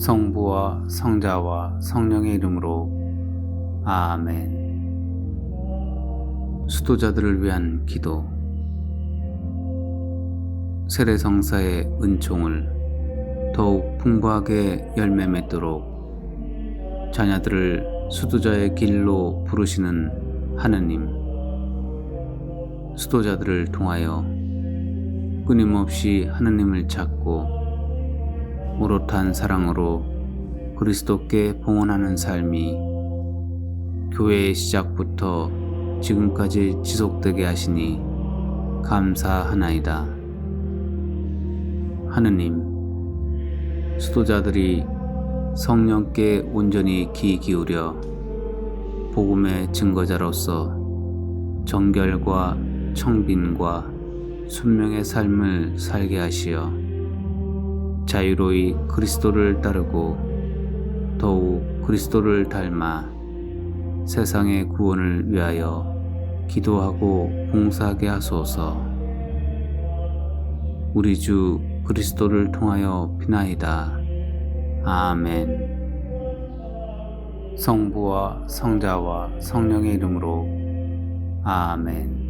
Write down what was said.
성부와 성자와 성령의 이름으로 아멘. 수도자들을 위한 기도. 세례성사의 은총을 더욱 풍부하게 열매 맺도록 자녀들을 수도자의 길로 부르시는 하느님. 수도자들을 통하여 끊임없이 하느님을 찾고 무릇한 사랑으로 그리스도께 봉헌하는 삶이 교회의 시작부터 지금까지 지속되게 하시니 감사하나이다. 하느님, 수도자들이 성령께 온전히 귀 기울여 복음의 증거자로서 정결과 청빈과 순명의 삶을 살게 하시어 자유로이 그리스도를 따르고 더욱 그리스도를 닮아 세상의 구원을 위하여 기도하고 봉사하게 하소서. 우리 주 그리스도를 통하여 비나이다. 아멘. 성부와 성자와 성령의 이름으로 아멘.